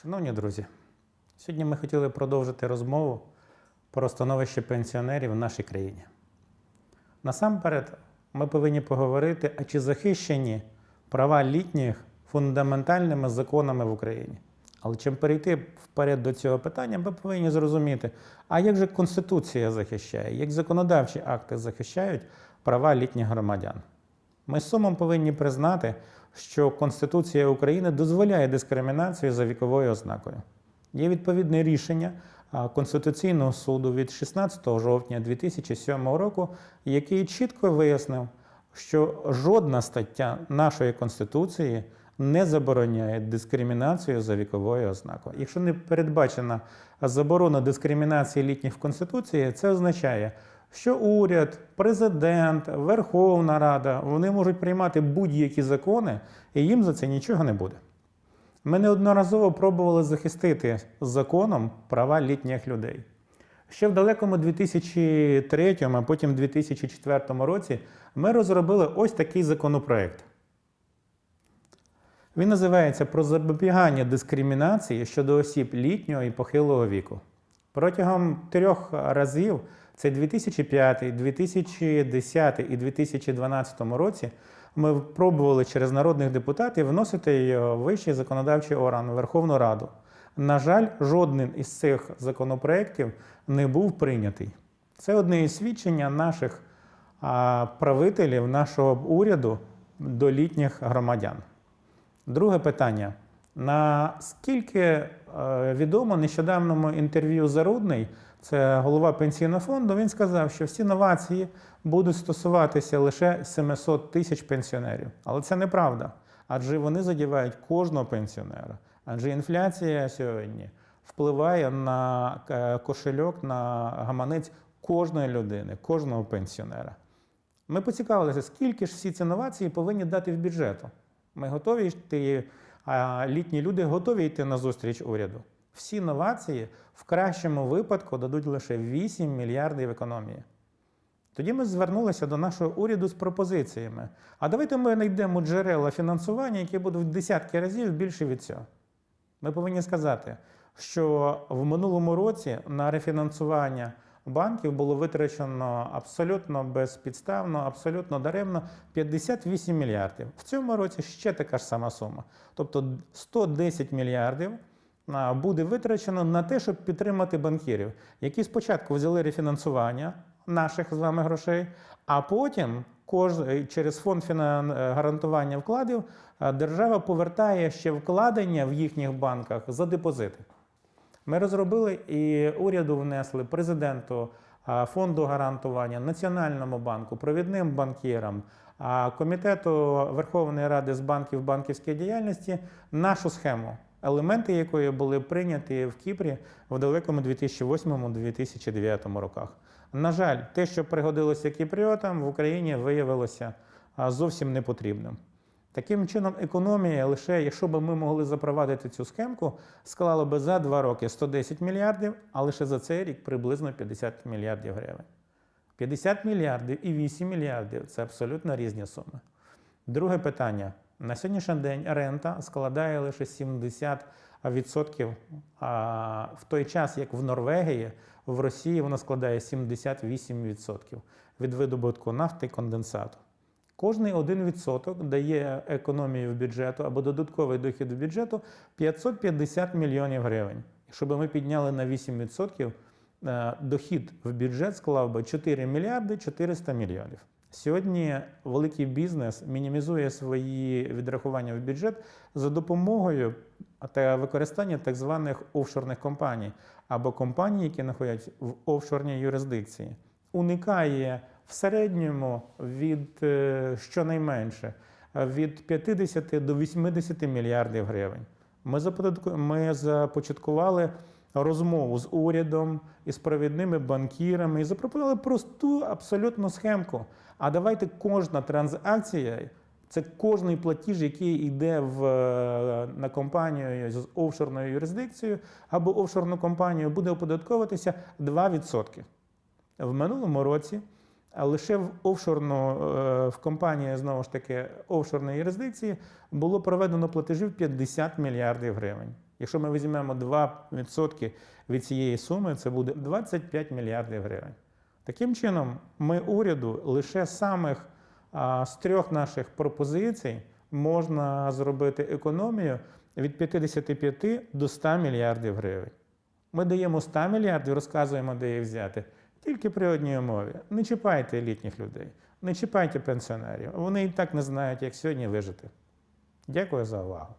Шановні друзі, сьогодні ми хотіли продовжити розмову про становище пенсіонерів в нашій країні. Насамперед, ми повинні поговорити, а чи захищені права літніх фундаментальними законами в Україні. Але чим перейти вперед до цього питання, ми повинні зрозуміти, а як же Конституція захищає, як законодавчі акти захищають права літніх громадян. Ми з сумом повинні признати, що Конституція України дозволяє дискримінацію за віковою ознакою. Є відповідне рішення Конституційного суду від 16 жовтня 2007 року, який чітко вияснив, що жодна стаття нашої Конституції не забороняє дискримінацію за віковою ознакою. Якщо не передбачена заборона дискримінації літніх в Конституції, це означає, що уряд, президент, Верховна Рада вони можуть приймати будь-які закони, і їм за це нічого не буде. Ми неодноразово пробували захистити законом права літніх людей. Ще в далекому 2003, а потім 2004 році ми розробили ось такий законопроект. Він називається Про запобігання дискримінації щодо осіб літнього і похилого віку. Протягом трьох разів це 2005, 2010 і 2012 році ми пробували через народних депутатів вносити в вищий законодавчий орган Верховну Раду. На жаль, жодним із цих законопроєктів не був прийнятий. Це одне із свідчення наших правителів, нашого уряду до літніх громадян. Друге питання. Наскільки е, відомо нещодавному інтерв'ю Зарудний, це голова пенсійного фонду, він сказав, що всі новації будуть стосуватися лише 700 тисяч пенсіонерів. Але це неправда, адже вони задівають кожного пенсіонера. Адже інфляція сьогодні впливає на е, кошельок, на гаманець кожної людини, кожного пенсіонера. Ми поцікавилися, скільки ж всі ці новації повинні дати в бюджету. Ми готові йти, літні люди готові йти на зустріч уряду. Всі новації в кращому випадку дадуть лише 8 мільярдів економії. Тоді ми звернулися до нашого уряду з пропозиціями. А давайте ми знайдемо джерела фінансування, які будуть в десятки разів більше від цього. Ми повинні сказати, що в минулому році на рефінансування банків було витрачено абсолютно безпідставно, абсолютно даремно 58 мільярдів. В цьому році ще така ж сама сума. Тобто 110 мільярдів буде витрачено на те, щоб підтримати банкірів, які спочатку взяли рефінансування наших з вами грошей, а потім кож- через фонд фінан- гарантування вкладів держава повертає ще вкладення в їхніх банках за депозити. Ми розробили і уряду внесли президенту, фонду гарантування, Національному банку, провідним банкірам, комітету Верховної Ради з банків банківської діяльності нашу схему, елементи якої були прийняті в Кіпрі в далекому 2008-2009 роках. На жаль, те, що пригодилося кіпріотам, в Україні виявилося зовсім непотрібним. Таким чином, економія лише, якщо б ми могли запровадити цю схемку, склала би за два роки 110 мільярдів, а лише за цей рік приблизно 50 мільярдів гривень. 50 мільярдів і 8 мільярдів це абсолютно різні суми. Друге питання. На сьогоднішній день рента складає лише 70%, а в той час, як в Норвегії, в Росії вона складає 78% від видобутку нафти і конденсату. Кожний 1% дає економію в бюджету або додатковий дохід в бюджету 550 мільйонів гривень. Якщо б ми підняли на 8%, е, дохід в бюджет склав би 4 мільярди 400 мільйонів. Сьогодні великий бізнес мінімізує свої відрахування в бюджет за допомогою та використання так званих офшорних компаній або компаній, які знаходяться в офшорній юрисдикції. Уникає в середньому від е, щонайменше е, від 50 до 80 мільярдів гривень. Ми започаткували розмову з урядом і з провідними банкірами і запропонували просту абсолютно схемку. А давайте кожна транзакція, це кожний платіж, який йде в, е, на компанію з офшорною юрисдикцією або офшорну компанію, буде оподатковуватися 2%. В минулому році лише в офшорну е, в компанії знову ж таки офшорної юрисдикції було проведено платежів 50 мільярдів гривень. Якщо ми візьмемо 2% від цієї суми, це буде 25 мільярдів гривень. Таким чином, ми уряду лише самих з трьох наших пропозицій можна зробити економію від 55 до 100 мільярдів гривень. Ми даємо 100 мільярдів, розказуємо, де їх взяти. Тільки при одній умові. Не чіпайте літніх людей, не чіпайте пенсіонерів. Вони і так не знають, як сьогодні вижити. Дякую за увагу.